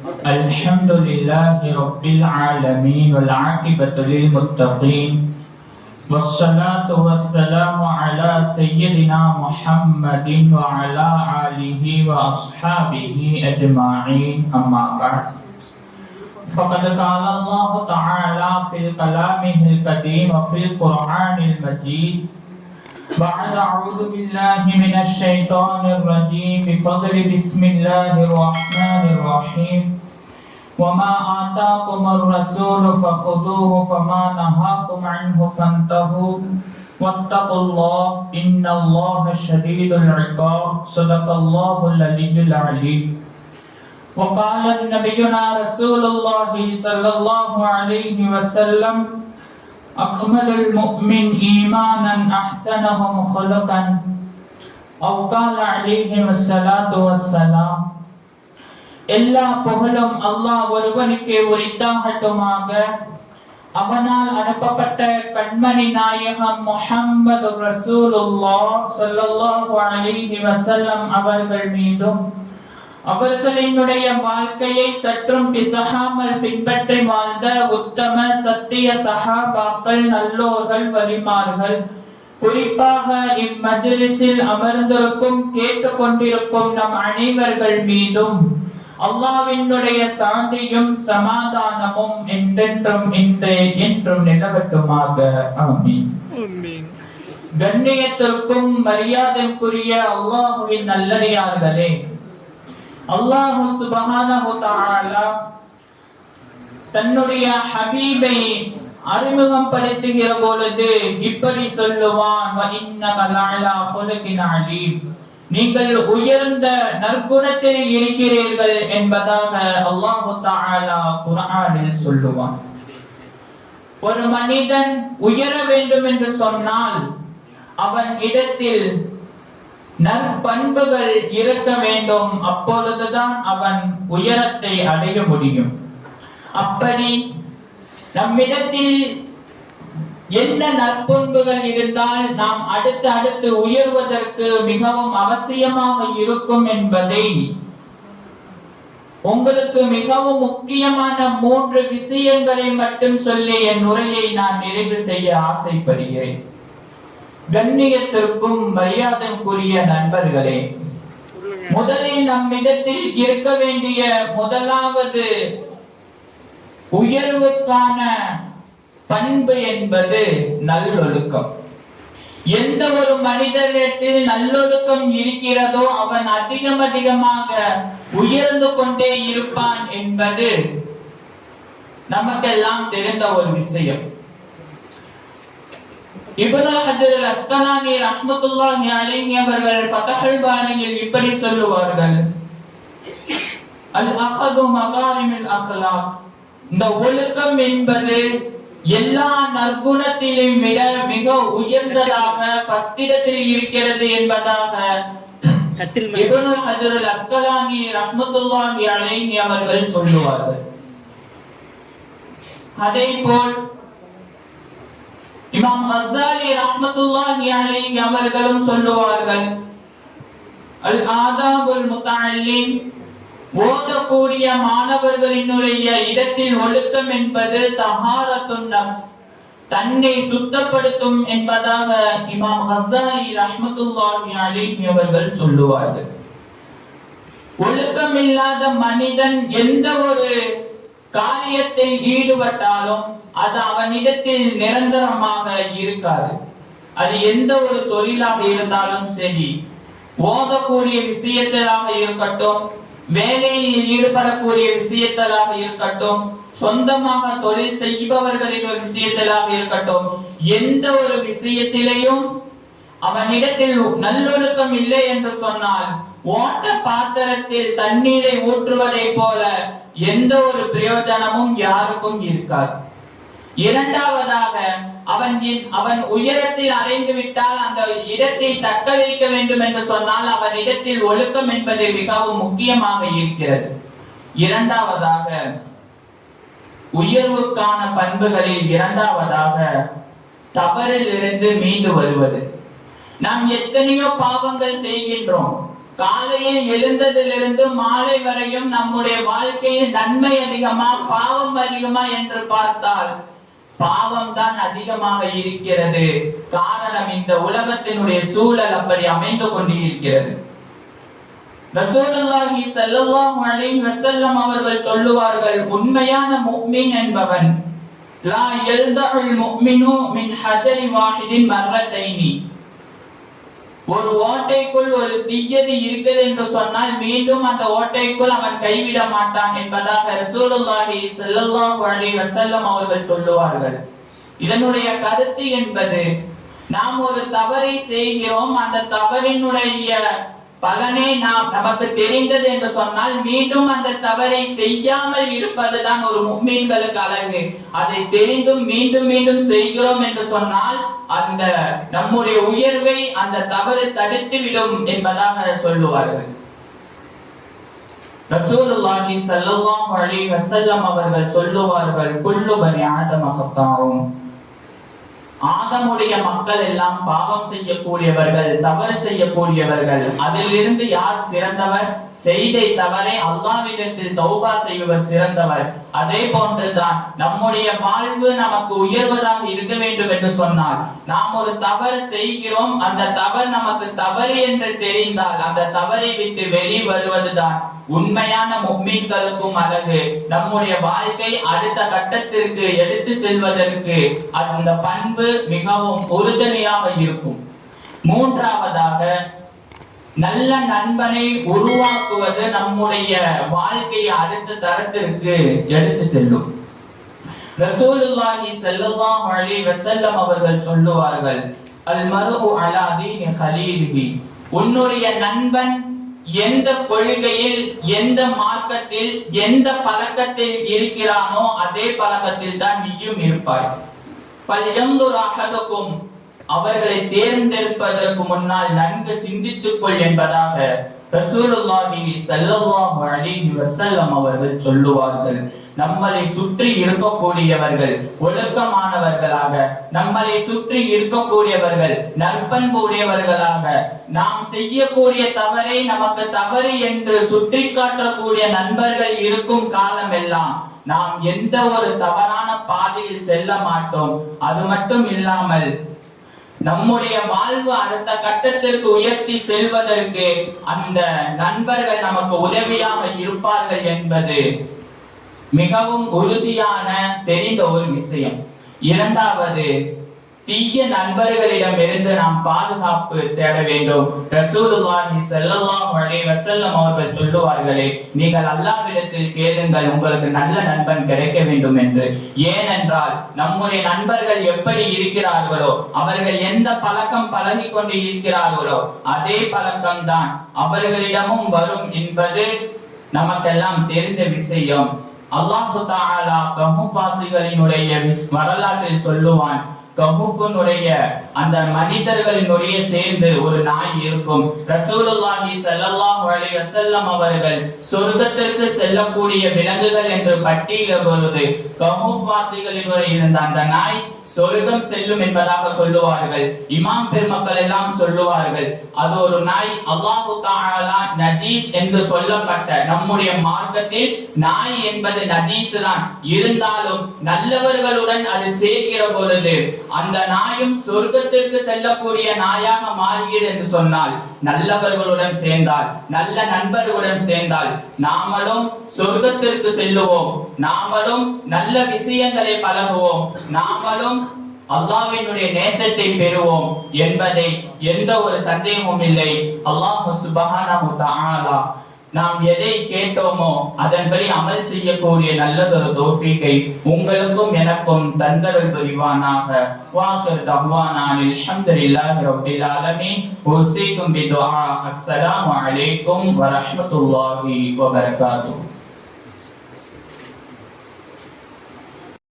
الحمد لله رب العالمين والعاقبة للمتقين والصلاة والسلام على سيدنا محمد وعلى آله وأصحابه أجمعين أما بعد. فقد قال الله تعالى في كلامه القديم وفي القرآن المجيد بعد أعوذ بالله من الشيطان الرجيم بفضل بسم الله الرحمن الرحيم. وما آتاكم الرسول فخذوه فما نهاكم عنه فانتهوا. واتقوا الله إن الله شديد العقاب. صدق الله العلي العليم وقال نبينا رسول الله صلى الله عليه وسلم أكمل المؤمن إيمانا أحسنهم خلقا أو قال عليهم الصلاة والسلام எல்லா புகழும் அல்லாஹ் ஒருவனுக்கே உரித்தாகட்டுமாக அவனால் அனுப்பப்பட்ட கண்மணி நாயகம் முஹம்மது ரசூலுல்லாஹ் ஸல்லல்லாஹு அலைஹி வஸல்லம் அவர்கள் மீதும் அவர்களினுடைய வாழ்க்கையை சற்றும் பிசகாமல் பின்பற்றி வாழ்ந்த உத்தம சத்திய சஹாபாக்கள் நல்லோர்கள் வலிமார்கள். குறிப்பாக இம்மஜ்லிஸில் அமர்ந்திருக்கும் கேட்டுக்கொண்டிருக்கும் நம் அனைவர்கள் மீதும் அல்லாவினுடைய சாந்தியும் சமாதானமும் என்றென்றும் இன்றே என்றும் நிலவட்டுமாக. ஆமீன். கண்ணியத்திற்கும் மரியாதைக்குரிய அல்லாஹுவின் நல்லடியார்களே அல்லாஹு சுபஹானஹு தஆலா தன்னுடைய ஹபீபை அறிமுகம் படுத்துகிற பொழுது இப்படி சொல்லுவான் நீங்கள் உயர்ந்த நற்குணத்தில் இருக்கிறீர்கள் என்பதாக அல்லாஹு தாலா குரானில் சொல்லுவான் ஒரு மனிதன் உயர வேண்டும் என்று சொன்னால் அவன் இடத்தில் நற்பண்புகள் இருக்க வேண்டும். அப்பொழுதுதான் அவன் உயரத்தை அடைய முடியும். அப்படி நம்மிடத்தில் என்ன நற்பண்புகள் இருந்தால் நாம் அடுத்து அடுத்து உயர்வதற்கு மிகவும் அவசியமாக இருக்கும் என்பதை உங்களுக்கு மிகவும் முக்கியமான மூன்று விஷயங்களை மட்டும் சொல்லி என் உரையை நான் நிறைவு செய்ய ஆசைப்படுகிறேன். கண்ணியத்திற்கும் மரியாதைக்குரிய நண்பர்களே முதலில் நம்மிடத்தில் இருக்க வேண்டிய முதலாவது உயர்வுக்கான பண்பு என்பது நல்லொழுக்கம். எந்த ஒரு மனிதனிடத்தில் நல்லொழுக்கம் இருக்கிறதோ அவன் அதிகம் அதிகமாக உயர்ந்து கொண்டே இருப்பான் என்பது நமக்கெல்லாம் தெரிந்த ஒரு விஷயம். ரஹ்மத்துல்லாஹி அலைஹி அவர்கள் ஃபதஹுல் பாரியில் இப்படி சொல்லுவார்கள். அல் அஹது மகாரிமில் அஹ்லாக். இந்த ஒழுக்கம் என்பது எல்லா நற்குணத்திலும் விட மிக உயர்ந்ததாக ஃபஸ்டிடத்தில் இருக்கிறது என்பதாக இப்னு ஹஜர் அல் அஸ்கலானி ரஹ்மத்துல்லாஹி அலைஹி அவர்கள் சொல்லுவார்கள். அதே போல் இமாம் கசாலி ரஹ்மத்துல்லாஹி அலைஹி அவர்களும் சொல்லுவார்கள் அல் ஆதாபுல் முத்தஅல்லிம் ஓதக்கூடிய மாணவர்களினுடைய இடத்தில் ஒழுக்கம் என்பது தஹாரத்துன் நஃப்ஸ் தன்னை சுத்தப்படுத்தும் என்பதாக இமாம் ஹசாலி ரஹ்மத்துல்லாஹி அலைஹி அவர்கள் சொல்லுவார்கள். ஒழுக்கம் இல்லாத மனிதன் எந்த ஒரு காரியத்தில் ஈடுபட்டாலும் அது அவனிடத்தில் நிரந்தரமாக இருக்காது. அது எந்த ஒரு தொழிலாக இருந்தாலும் சரி ஓதக்கூடிய விஷயத்திலாக இருக்கட்டும் வேலையில் ஈடுபடக்கூடிய விஷயத்திலாக இருக்கட்டும் சொந்தமாக தொழில் செய்பவர்களின் ஒரு விஷயத்திலாக இருக்கட்டும் எந்த ஒரு விஷயத்திலையும் அவனிடத்தில் நல்லொழுக்கம் இல்லை என்று சொன்னால் ஓட்ட பாத்திரத்தில் தண்ணீரை ஊற்றுவதை போல எந்த ஒரு பிரயோஜனமும் யாருக்கும் இருக்காது. இரண்டாவதாக அவன் அவன் உயரத்தில் அடைந்து விட்டால் அந்த இடத்தை தக்க வைக்க வேண்டும் என்று சொன்னால் அவன் இடத்தில் ஒழுக்கம் என்பது மிகவும் முக்கியமாக இருக்கிறது. இரண்டாவதாக உயர்வுக்கான பண்புகளில் இரண்டாவதாக தவறில் இருந்து மீண்டு வருவது. நாம் எத்தனையோ பாவங்கள் செய்கின்றோம். காலையில் எழுந்ததிலிருந்து மாலை வரையும் நம்முடைய வாழ்க்கையில் நன்மை அதிகமா பாவம் அதிகமா என்று பார்த்தால் பாவம் தான் அதிகமாக இருக்கிறது. காரணம் இந்த உலகத்தினுடைய சூழல் அப்படி அமைந்து கொண்டு இருக்கிறது ரசூலுல்லாஹி ஸல்லல்லாஹு அலைஹி வஸல்லம் அவர்கள் சொல்லுவார்கள் உண்மையான முஃமின் என்பவன் லா யல்தஹுல் முஃமினு மின் ஹஜரி வாஹிதின் மர்ரத்தைனி. ஒரு ஓட்டைக்குள் ஒரு தீயது இருக்குது என்று சொன்னால் மீண்டும் அந்த ஓட்டைக்குள் அவன் கைவிட மாட்டான் என்பதாக ரசூலுல்லாஹி ஸல்லல்லாஹு அலைஹி வஸல்லம் அவர்கள் சொல்லுவார்கள். இதனுடைய கருத்து என்பது நாம் ஒரு தவறை செய்கிறோம் அந்த தவறினுடைய பலனே நாம் நமக்கு தெரிந்தது என்று சொன்னால் மீண்டும் அந்த தவறை செய்யாமல் இருப்பதுதான் ஒரு முக்மீன்களுக்கு அழகு. அதை தெரிந்தும் மீண்டும் மீண்டும் செய்கிறோம் என்று சொன்னால் அந்த நம்முடைய உயர்வை அந்த தவறு தடுத்து விடும் என்பதாக சொல்லுவார்கள். ரசூலுல்லாஹி ஸல்லல்லாஹு அலைஹி வஸல்லம் அவர்கள் சொல்லுவார்கள் குல்லு பனி ஆதம் ஆதமுடைய மக்கள் எல்லாம் பாவம் செய்யக்கூடியவர்கள் தவறு செய்யக்கூடியவர்கள். அதிலிருந்து யார் சிறந்தவர்? செய்தை தவறை அல்லாவிடத்தில் தௌபா செய்பவர் சிறந்தவர். அதே போன்றுதான் நம்முடைய வாழ்வு நமக்கு உயர்வதாக இருக்க வேண்டும் என்று சொன்னால் நாம் ஒரு தவறு செய்கிறோம் அந்த தவறு நமக்கு தவறு என்று தெரிந்தால் அந்த தவறை விட்டு வெளி வருவதுதான் உண்மையான முக்மீன்களுக்கும் அழகு நம்முடைய வாழ்க்கை அடுத்த கட்டத்திற்கு எடுத்து செல்வதற்கு அந்த பண்பு மிகவும் உறுதுணையாக இருக்கும். மூன்றாவதாக நல்ல நண்பனை உருவாக்குவது நம்முடைய வாழ்க்கையை அடுத்த தரத்திற்கு எடுத்து செல்லும். ரசூலுல்லாஹி ஸல்லல்லாஹு அலைஹி வஸல்லம் அவர்கள் சொல்லுவார்கள் அல் மர்உ அலா தீனி உன்னுடைய நண்பன் எந்த கொள்கையில் எந்த மார்க்கத்தில் எந்த பழக்கத்தில் இருக்கிறானோ அதே பழக்கத்தில் தான் நீயும் இருப்பாய். பல்யந்துர் அவர்களை தேர்ந்தெடுப்பதற்கு முன்னால் நன்கு சிந்தித்துக் கொள் என்பதாக ரசூலுல்லாஹி ஸல்லல்லாஹு அலைஹி வஸல்லம் அவர்கள் சொல்லுவார்கள் நம்மளை சுற்றி இருக்கக்கூடியவர்கள் ஒழுக்கமானவர்களாக நம்மளை சுற்றி இருக்கக்கூடியவர்கள் நற்பண்புடையவர்களாக நாம் செய்யக்கூடிய தவறை நமக்கு தவறு என்று சுற்றி காட்டக்கூடிய நண்பர்கள் இருக்கும் காலம் எல்லாம் நாம் எந்த ஒரு தவறான பாதையில் செல்ல மாட்டோம். அது மட்டும் இல்லாமல் நம்முடைய வாழ்வு அடுத்த கட்டத்திற்கு உயர்த்தி செல்வதற்கு அந்த நண்பர்கள் நமக்கு உதவியாக இருப்பார்கள் என்பது மிகவும் உறுதியான தெரிந்த ஒரு விஷயம். இரண்டாவது தீய நண்பர்களிடமிருந்து நாம் பாதுகாப்பு தேட வேண்டும். ரசூலுல்லாஹி ஸல்லல்லாஹு அலைஹி வஸல்லம் அவர்கள் சொல்லுவார்களே நீங்கள் அல்லாஹ்விடத்தில் கேளுங்கள் உங்களுக்கு நல்ல நண்பன் கிடைக்க வேண்டும் என்று. ஏனென்றால் நம்முடைய நண்பர்கள் எப்படி இருக்கிறார்களோ அவர்கள் எந்த பழக்கம் பழகி கொண்டு இருக்கிறார்களோ அதே பழக்கம்தான் அவர்களிடமும் வரும் என்பது நமக்கெல்லாம் தெரிந்த விஷயம். அல்லாஹு தாலா கஹுஃபாசிகளினுடைய வரலாற்றில் சொல்லுவான் கஹுஃபுனுடைய அந்த மனிதர்களினுடைய சேர்ந்து ஒரு நாய் இருக்கும். ரசூலுல்லாஹி ஸல்லல்லாஹு அலைஹி வஸல்லம் அவர்கள் சொர்க்கத்திற்கு செல்லக்கூடிய விலங்குகள் என்று பட்டியலிட பொழுது கஹுஃபாசிகளினுடைய இருந்த அந்த நாய் சொர்க்கம் செல்லும் என்பதாக சொல்லுவார்கள். இமாம் பெருமக்கள் எல்லாம் சொல்லுவார்கள் அது ஒரு நாய் அல்லாஹு தஆலா நஜீஸ் என்று சொல்லப்பட்ட நம்முடைய மார்க்கத்தில் நாய் என்பது நஜீஸ் தான் இருந்தாலும் நல்லவர்களுடன் அது சேர்க்கிற பொழுது அந்த நாயும் சொர்க்கத்திற்கு செல்லக்கூடிய நாயாக மாறுகிறது என்று சொன்னால் நல்லவர்களுடன் சேர்ந்தால் நல்ல நண்பர்களுடன் சேர்ந்தால் நாமளும் சொர்க்கத்திற்கு செல்லுவோம். நாமளும் நல்ல விஷயங்களை பழகுவோம். நாமளும் அல்லாவினுடைய நேசத்தை பெறுவோம் என்பதை எந்த ஒரு சந்தேகமும் இல்லை. அல்லாஹ் சுபஹானஹு தஆலா நாம் எதை கேட்டோமோ அதன்படி அமல் செய்யக்கூடிய நல்லதொரு தோசிக்கை உங்களுக்கும் எனக்கும் தந்தரல் புரிவானாக. வாஹிர் தஹ்வானா அல்ஹம்துலில்லாஹி ரப்பில் ஆலமீன். உஸீக்கும் பிதுஆ. அஸ்ஸலாமு அலைக்கும் வரஹ்மத்துல்லாஹி ரஹ்மத்துல்லாஹி